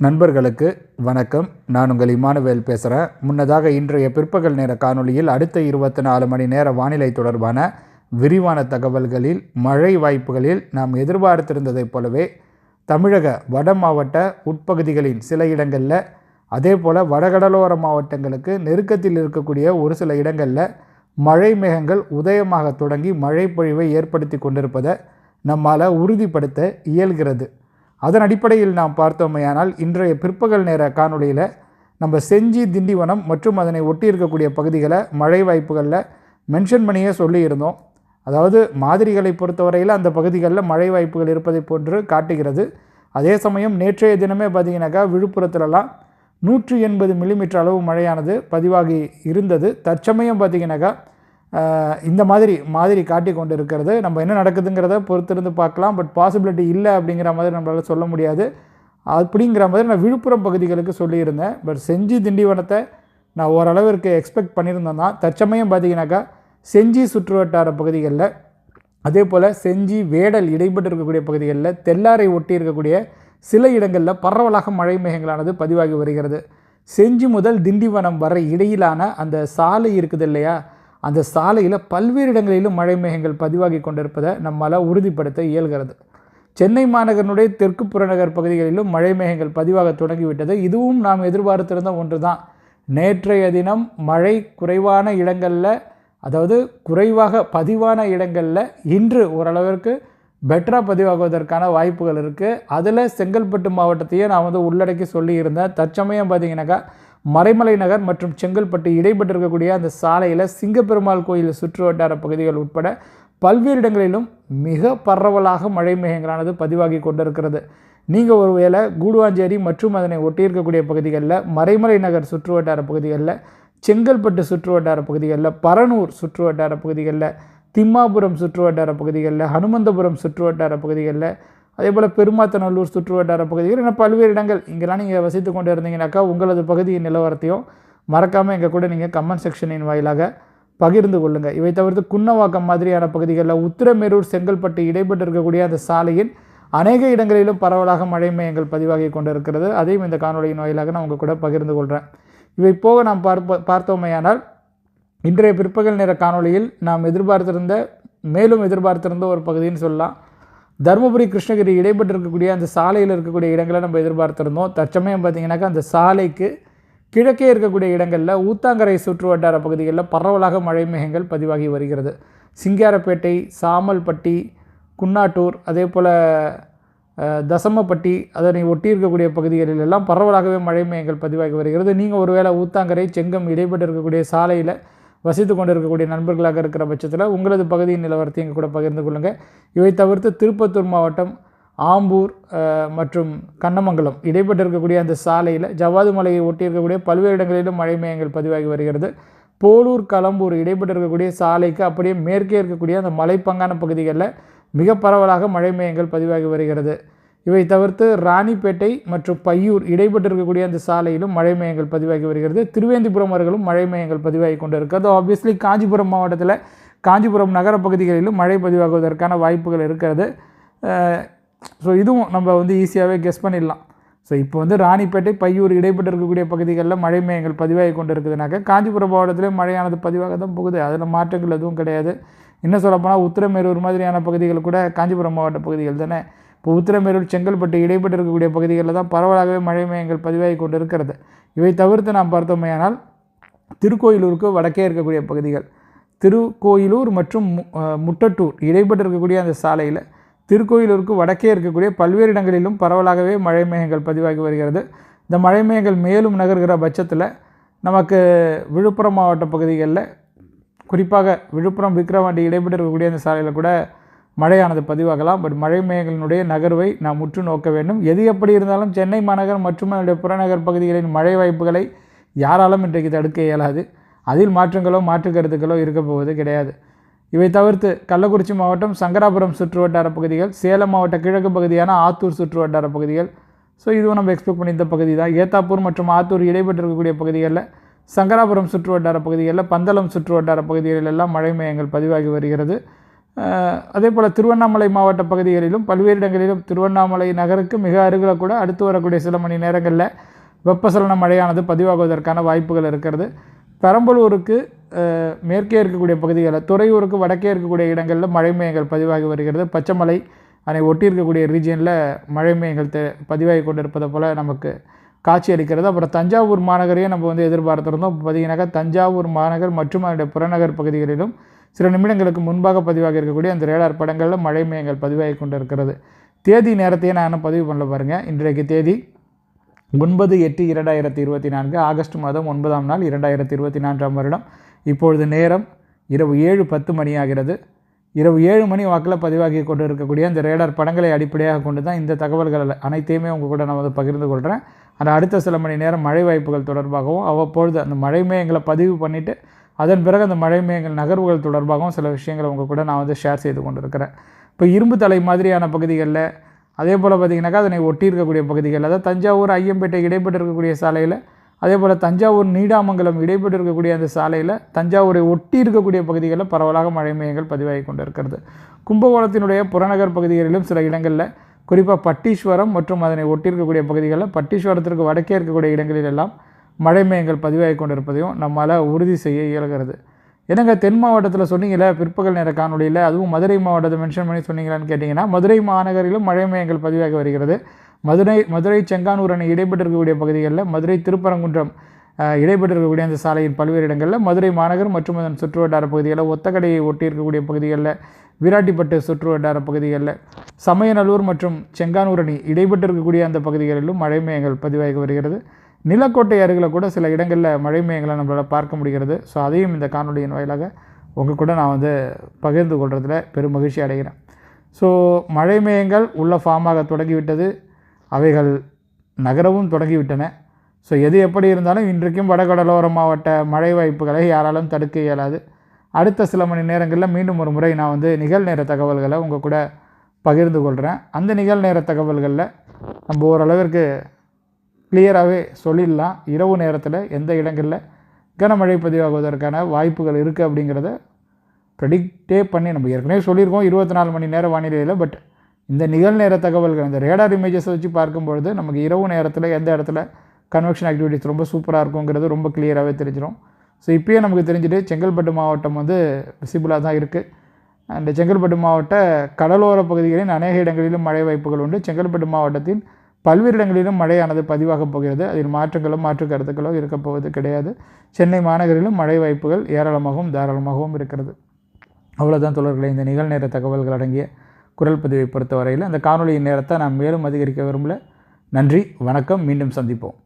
நண்பர்களுக்கு வணக்கம். நான் உங்கள் இமானுவேல் பேசுகிறேன் முன்னதாக இன்றைய பிற்பகல் நேர காணொளியில் அடுத்த இருபத்தி நாலு மணி நேர வானிலை தொடர்பான விரிவான தகவல்களில் மழை வாய்ப்புகளில் நாம் எதிர்பார்த்திருந்ததைப் போலவே தமிழக வட மாவட்ட உட்பகுதிகளின் சில இடங்களில் அதே போல் வடகடலோர மாவட்டங்களுக்கு நெருக்கத்தில் இருக்கக்கூடிய ஒரு சில இடங்களில் மழை மேகங்கள் உதயமாக தொடங்கி மழை பொழிவை ஏற்படுத்தி கொண்டிருப்பதை நம்மால் உறுதிப்படுத்த இயல்கிறது. அதன் அடிப்படையில் நாம் பார்த்தோமையானால் இன்றைய பிற்பகல் நேர காணொளியில் நம்ம செஞ்சி திண்டிவனம் மற்றும் அதனை ஒட்டி இருக்கக்கூடிய பகுதிகளை மழை வாய்ப்புகளில் மென்ஷன் பண்ணியே சொல்லியிருந்தோம். அதாவது மாதிரிகளை பொறுத்தவரையில் அந்த பகுதிகளில் மழை வாய்ப்புகள் இருப்பதை போன்று காட்டுகிறது. அதே சமயம் நேற்றைய தினமே பார்த்தீங்கன்னாக்கா விழுப்புரத்துலலாம் நூற்றி எண்பது மில்லிமீட்டர் அளவு மழையானது பதிவாகி இருந்தது. தற்சமயம் பார்த்திங்கனாக்கா இந்த மாதிரி மாதிரி காட்டி கொண்டு இருக்கிறது நம்ம என்ன நடக்குதுங்கிறத பொறுத்திருந்து பார்க்கலாம். பட் பாசிபிலிட்டி இல்லை அப்படிங்கிற மாதிரி நம்மளால் சொல்ல முடியாது. அப்படிங்கிற மாதிரி நான் விழுப்புரம் பகுதிகளுக்கு சொல்லியிருந்தேன். பட் செஞ்சி திண்டிவனத்தை நான் ஓரளவிற்கு எக்ஸ்பெக்ட் பண்ணியிருந்தேன் தான். தற்சமயம் பார்த்தீங்கன்னாக்கா செஞ்சி சுற்றுவட்டார பகுதிகளில் அதே போல் செஞ்சி வேடல் இடைப்பட்டு இருக்கக்கூடிய பகுதிகளில் தெல்லாரை ஒட்டி இருக்கக்கூடிய சில இடங்களில் பரவலாக மழை மேகங்களானது பதிவாகி வருகிறது. செஞ்சி முதல் திண்டிவனம் வரை இடையிலான அந்த சாலை இருக்குது இல்லையா? அந்த சாலையில் பல்வேறு இடங்களிலும் மழை மேகங்கள் பதிவாகி கொண்டிருப்பதை நம்மால் உறுதிப்படுத்த இயல்கிறது. சென்னை மாநகரனுடைய தெற்கு புறநகர் பகுதிகளிலும் மழை மேகங்கள் பதிவாக தொடங்கிவிட்டது. இதுவும் நாம் எதிர்பார்த்திருந்த ஒன்று தான் நேற்றைய தினம் மழை குறைவான இடங்களில் அதாவது குறைவாக பதிவான இடங்களில் இன்று ஓரளவிற்கு பெட்டராக பதிவாகுவதற்கான வாய்ப்புகள் இருக்குது அதில் செங்கல்பட்டு மாவட்டத்தையே நான் வந்து உள்ளடக்கி சொல்லியிருந்தேன். தற்சமயம் பார்த்தீங்கன்னாக்கா மறைமலை நகர் மற்றும் செங்கல்பட்டு இடைப்பட்டிருக்கக்கூடிய அந்த சாலையில் சிங்கப்பெருமாள் கோயில் சுற்று வட்டார பகுதிகள் உட்பட பல்வேறு இடங்களிலும் மிக பரவலாக மழை மேகங்களானது பதிவாகி கொண்டிருக்கிறது. நீங்கள் ஒருவேளை கூடுவாஞ்சேரி மற்றும் அதனை ஒட்டியிருக்கக்கூடிய பகுதிகளில் மறைமலை நகர் சுற்று வட்டார பகுதிகளில் செங்கல்பட்டு சுற்று வட்டார பகுதிகளில் பரனூர் சுற்று வட்டார பகுதிகளில் திம்மாபுரம் சுற்று வட்டார பகுதிகளில் ஹனுமந்தபுரம் சுற்று வட்டார பகுதிகளில் அதே போல் பெருமாத்தநல்லூர் சுற்று வட்டார பகுதிகள் இன்னும் பல்வேறு இடங்கள் இங்கெல்லாம் நீங்கள் வசித்து கொண்டு இருந்தீங்கன்னாக்கா உங்களது பகுதியின் நிலவரத்தையும் மறக்காமல் எங்கள் கூட நீங்கள் கமெண்ட் செக்ஷனின் வாயிலாக பகிர்ந்து கொள்ளுங்கள் இவை தவிர்த்து குன்னவாக்கம் மாதிரியான பகுதிகளில் உத்திரமேரூர் செங்கல்பட்டு இடைப்பட்டு இருக்கக்கூடிய அந்த சாலையின் அநேக இடங்களிலும் பரவலாக மழை மையங்கள் பதிவாகி கொண்டிருக்கிறது. அதையும் இந்த காணொலியின் வாயிலாக நான் உங்கள் கூட பகிர்ந்து கொள்கிறேன் இவை போக நாம் பார்ப்ப பார்த்தோமையானால் இன்றைய பிற்பகல் நேர காணொளியில் நாம் எதிர்பார்த்திருந்த மேலும் எதிர்பார்த்திருந்த ஒரு பகுதின்னு சொல்லலாம். தருமபுரி கிருஷ்ணகிரி இடைப்பட்டு இருக்கக்கூடிய அந்த சாலையில் இருக்கக்கூடிய இடங்களை நம்ம எதிர்பார்த்துருந்தோம். தற்சமயம் பார்த்தீங்கன்னாக்கா அந்த சாலைக்கு கிழக்கே இருக்கக்கூடிய இடங்களில் ஊத்தாங்கரை சுற்று வட்டார பகுதிகளில் பரவலாக மழை மேகங்கள் பதிவாகி வருகிறது. சிங்காரப்பேட்டை சாமல்பட்டி குன்னாட்டூர் அதே போல் தசமப்பட்டி அதனை ஒட்டி இருக்கக்கூடிய பகுதிகளில் எல்லாம் பரவலாகவே மழை மேகங்கள் பதிவாகி வருகிறது. நீங்கள் ஒருவேளை ஊத்தாங்கரை செங்கம் இடைப்பட்டு இருக்கக்கூடிய சாலையில் வசித்து கொண்டிருக்கக்கூடிய நண்பர்களாக இருக்கிற பட்சத்தில் உங்களது பகுதியின் நிலவரத்தை எங்கள் கூட பகிர்ந்து கொள்ளுங்கள் இவை தவிர்த்து திருப்பத்தூர் மாவட்டம் ஆம்பூர் மற்றும் கண்ணமங்கலம் இடைப்பட்டு இருக்கக்கூடிய அந்த சாலையில் ஜவ்வாது மலையை ஒட்டி இருக்கக்கூடிய பல்வேறு இடங்களிலும் மழை மேகங்கள் பதிவாகி வருகிறது. போலூர் களம்பூர் இடைப்பட்டு இருக்கக்கூடிய சாலைக்கு அப்படியே மேற்கே இருக்கக்கூடிய அந்த மலைப்பங்கான பகுதிகளில் மிக பரவலாக மழை மேகங்கள் பதிவாகி வருகிறது. இவை தவிர்த்து ராணிப்பேட்டை மற்றும் பையூர் இடைப்பட்டிருக்கக்கூடிய அந்த சாலையிலும் மழை மையங்கள் பதிவாகி வருகிறது. திருவேந்திபுரம் அவர்களும் மழை மையங்கள் பதிவாகி கொண்டு இருக்கிறது ஆப்வியஸ்லி காஞ்சிபுரம் மாவட்டத்தில் காஞ்சிபுரம் நகர பகுதிகளிலும் மழை பதிவாகுவதற்கான வாய்ப்புகள் இருக்கிறது. ஸோ இதுவும் நம்ம வந்து ஈஸியாகவே கெஸ் பண்ணிடலாம். ஸோ இப்போ வந்து ராணிப்பேட்டை பையூர் இடைப்பட்டு இருக்கக்கூடிய பகுதிகளில் மழை மையங்கள் பதிவாகி கொண்டு இருக்குதுனாக்க காஞ்சிபுரம் மாவட்டத்திலே மழையானது பதிவாக தான் போகுது. அதில் மாற்றங்கள் எதுவும் கிடையாது. இன்னும் சொல்லப்போனால் உத்திரமேரூர் மாதிரியான பகுதிகள் கூட காஞ்சிபுரம் மாவட்ட பகுதிகள் தானே. இப்போ உத்திரமேரூர் செங்கல்பட்டு இடைப்பட்டு இருக்கக்கூடிய பகுதிகளில் தான் பரவலாகவே மழை மையங்கள் பதிவாகி கொண்டு இருக்கிறது இவை தவிர்த்து நாம் பார்த்தோமேயானால் திருக்கோயிலூருக்கு வடக்கே இருக்கக்கூடிய பகுதிகள் திருக்கோயிலூர் மற்றும் மு- முட்டட்டூர் இடைப்பட்டு இருக்கக்கூடிய அந்த சாலையில் திருக்கோயிலூருக்கு வடக்கே இருக்கக்கூடிய பல்வேறு இடங்களிலும் பரவலாகவே மழை மேகங்கள் பதிவாகி வருகிறது. இந்த மழை மேகங்கள் மேலும் நகர்கிற பட்சத்தில் நமக்கு விழுப்புரம் மாவட்ட பகுதிகளில் குறிப்பாக விழுப்புரம் விக்கிரவாண்டி இடைப்பட்டு இருக்கக்கூடிய அந்த சாலையில் கூட மழையானது பதிவாகலாம் பட் மழை மேகங்களினுடைய நகர்வை நாம் உற்று நோக்க வேண்டும். எது எப்படி இருந்தாலும் சென்னை மாநகர் மற்றும் அதனுடைய புறநகர் பகுதிகளின் மழை வாய்ப்புகளை யாராலும் இன்றைக்கு தடுக்க இயலாது. அதில் மாற்றங்களோ மாற்று கருத்துக்களோ இருக்க போவது கிடையாது. இவை தவிர்த்து கள்ளக்குறிச்சி மாவட்டம் சங்கராபுரம் சுற்று வட்டார பகுதிகள் சேலம் மாவட்ட கிழக்கு பகுதியான ஆத்தூர் சுற்று வட்டார பகுதிகள். ஸோ இதுவும் நம்ம எக்ஸ்பெக்ட் பண்ணியிருந்த பகுதி தான். ஏத்தாப்பூர் மற்றும் ஆத்தூர் இடைப்பட்டு இருக்கக்கூடிய பகுதிகளில் சங்கராபுரம் சுற்று வட்டார பகுதிகளில் பந்தளம் சுற்று வட்டார பகுதிகளில் எல்லாம் மழை மையங்கள் பதிவாகி வருகிறது. அதே போல் திருவண்ணாமலை மாவட்ட பகுதிகளிலும் பல்வேறு இடங்களிலும் திருவண்ணாமலை நகருக்கு மிக அருகில் கூட அடுத்து வரக்கூடிய சில மணி நேரங்களில் வெப்பசலன மழையானது பதிவாகுவதற்கான வாய்ப்புகள் இருக்கிறது. பெரம்பலூருக்கு மேற்கே இருக்கக்கூடிய பகுதிகளில் துறையூருக்கு வடக்கே இருக்கக்கூடிய இடங்களில் மழை மேகங்கள் பதிவாகி வருகிறது. பச்சைமலை அதனை ஒட்டி இருக்கக்கூடிய ரீஜியனில் மழை மேகங்கள் தெ பதிவாகி கொண்டிருப்பதை போல் நமக்கு காட்சி அளிக்கிறது. அப்புறம் தஞ்சாவூர் மாநகரையும் நம்ம வந்து எதிர்பார்த்துருந்தோம். பார்த்தீங்கன்னாக்கா தஞ்சாவூர் மாநகர் மற்றும் அதனுடைய புறநகர் பகுதிகளிலும் சில நிமிடங்களுக்கு முன்பாக பதிவாக இருக்கக்கூடிய அந்த ரேடார் படங்களில் மழை மேகங்கள் பதிவாகி கொண்டு இருக்கிறது தேதி நேரத்தையே நான் இன்னும் பதிவு பண்ணல பாருங்கள் இன்றைக்கு தேதி ஒன்பது எட்டு இரண்டாயிரத்தி இருபத்தி நான்கு ஆகஸ்ட் மாதம் ஒன்பதாம் நாள் இரண்டாயிரத்தி இருபத்தி நான்காம் வருடம். இப்பொழுது நேரம் இரவு ஏழு பத்து மணி ஆகிறது இரவு ஏழு மணி வாக்கில் பதிவாகி கொண்டு இருக்கக்கூடிய அந்த ரேடார் படங்களை அடிப்படையாக கொண்டு தான் இந்த தகவல்கள் அனைத்தையுமே உங்கள் கூட நான் வந்து பகிர்ந்து கொள்கிறேன் ஆனால் அடுத்த சில மணி நேரம் மழை வாய்ப்புகள் தொடர்பாகவும் அவ்வப்பொழுது அந்த மழை மேகங்களை பதிவு பண்ணிவிட்டு அதன் பிறகு அந்த மழை மேகங்கள் நகர்வுகள் தொடர்பாகவும் சில விஷயங்களை உங்கள் கூட நான் வந்து ஷேர் செய்து கொண்டிருக்கிறேன். இப்போ இரும்பு தலை மாதிரியான பகுதிகளில் அதே போல் பார்த்திங்கனாக்கா அதனை ஒட்டி இருக்கக்கூடிய பகுதிகள் அதாவது தஞ்சாவூர் ஐயம்பேட்டை இடைப்பட்டு இருக்கக்கூடிய சாலையில் அதே போல் தஞ்சாவூர் நீடாமங்கலம் இடைப்பட்டு இருக்கக்கூடிய அந்த சாலையில் தஞ்சாவூரை ஒட்டி இருக்கக்கூடிய பகுதிகளில் பரவலாக மழை மேகங்கள் பதிவாகி கொண்டு இருக்கிறது கும்பகோணத்தினுடைய புறநகர் பகுதிகளிலும் சில இடங்களில் குறிப்பாக பட்டீஸ்வரம் மற்றும் அதனை ஒட்டி இருக்கக்கூடிய பகுதிகளில் பட்டீஸ்வரத்திற்கு வடக்கே இருக்கக்கூடிய இடங்களில் எல்லாம் மழை மேகங்கள் பதிவாகி கொண்டிருப்பதையும் நம்மால் உறுதி செய்ய இயலுகிறது. என்னங்க தென் மாவட்டத்தில் சொன்னீங்களே பிற்பகல் நேர காணொலியில் அதுவும் மதுரை மாவட்டத்தை மென்ஷன் பண்ணி சொன்னீங்களான்னு கேட்டிங்கன்னா மதுரை மாநகரிலும் மழை மேகங்கள் பதிவாகி வருகிறது. மதுரை மதுரை செங்கானூர் அணை இடைபெற்றிருக்கக்கூடிய பகுதிகளில் மதுரை திருப்பரங்குன்றம் இடைபெற்றிருக்கக்கூடிய இருக்கக்கூடிய அந்த சாலையின் பல்வேறு இடங்களில் மதுரை மாநகர் மற்றும் அதன் சுற்று வட்டார பகுதிகளில் ஒத்தக்கடையை ஒட்டி இருக்கக்கூடிய பகுதிகளில் விராட்டிப்பட்டு சுற்றுவட்டார பகுதிகளில் சமயநல்லூர் மற்றும் செங்கானூர் அணி அந்த பகுதிகளிலும் மழை மேகங்கள் பதிவாகி வருகிறது. நிலக்கோட்டை அருகில் கூட சில இடங்களில் மழை மேகங்களை நம்மளால் பார்க்க முடிகிறது. ஸோ அதையும் இந்த காணொலியின் வாயிலாக உங்கள் கூட நான் வந்து பகிர்ந்து கொள்றதுல பெரும் மகிழ்ச்சி அடைகிறேன். ஸோ மழை மேகங்கள் உள்ள ஃபார்மாக தொடங்கிவிட்டது. அவைகள் நகரவும் தொடங்கிவிட்டன. ஸோ எது எப்படி இருந்தாலும் இன்றைக்கும் வடகடலோர மாவட்ட மழை வாய்ப்புகளை யாராலும் தடுக்க இயலாது. அடுத்த சில மணி நேரங்களில் மீண்டும் ஒரு முறை நான் வந்து நிகழ்நேர தகவல்களை உங்கள் கூட பகிர்ந்து கொள்கிறேன் அந்த நிகழ்நேர தகவல்களில் நம்ம ஓரளவிற்கு கிளியராகவே சொல்லிடலாம். இரவு நேரத்தில் எந்த இடங்களில் கனமழை பதிவாகுவதற்கான வாய்ப்புகள் இருக்குது அப்படிங்கிறத ப்ரெடிக்டே பண்ணி நம்ம ஏற்கனவே சொல்லியிருக்கோம். இருபத்தி நாலு மணி நேர வானிலையில் பட் இந்த நிகழ்நேர தகவல்கள் இந்த ரேடார் இமேஜஸை வச்சு பார்க்கும்பொழுது நமக்கு இரவு நேரத்தில் எந்த இடத்துல கன்வெக்ஷன் ஆக்டிவிட்டிஸ் ரொம்ப சூப்பராக இருக்குங்கிறது ரொம்ப கிளியராகவே தெரிஞ்சிடும் ஸோ இப்போயே நமக்கு தெரிஞ்சுட்டு செங்கல்பட்டு மாவட்டம் வந்து விசிபிளாக தான் இருக்குது அந்த செங்கல்பட்டு மாவட்ட கடலோர பகுதிகளின் அநேக இடங்களிலும் மழை வாய்ப்புகள் உண்டு. செங்கல்பட்டு மாவட்டத்தின் பல்வேறு இடங்களிலும் மழையானது பதிவாகப் போகிறது. அதில் மாற்றங்களும் மாற்று கருத்துக்களோ இருக்கப்போவது கிடையாது. சென்னை மாநகரிலும் மழை வாய்ப்புகள் ஏராளமாகவும் தாராளமாகவும் இருக்கிறது. அவ்வளோதான் தொடர்களை இந்த நிகழ்நேர தகவல்கள் அடங்கிய குரல் பதிவை பொறுத்தவரையில் அந்த காணொலியின் நேரத்தை நான் மேலும் அதிகரிக்க விரும்பல. நன்றி வணக்கம். மீண்டும் சந்திப்போம்.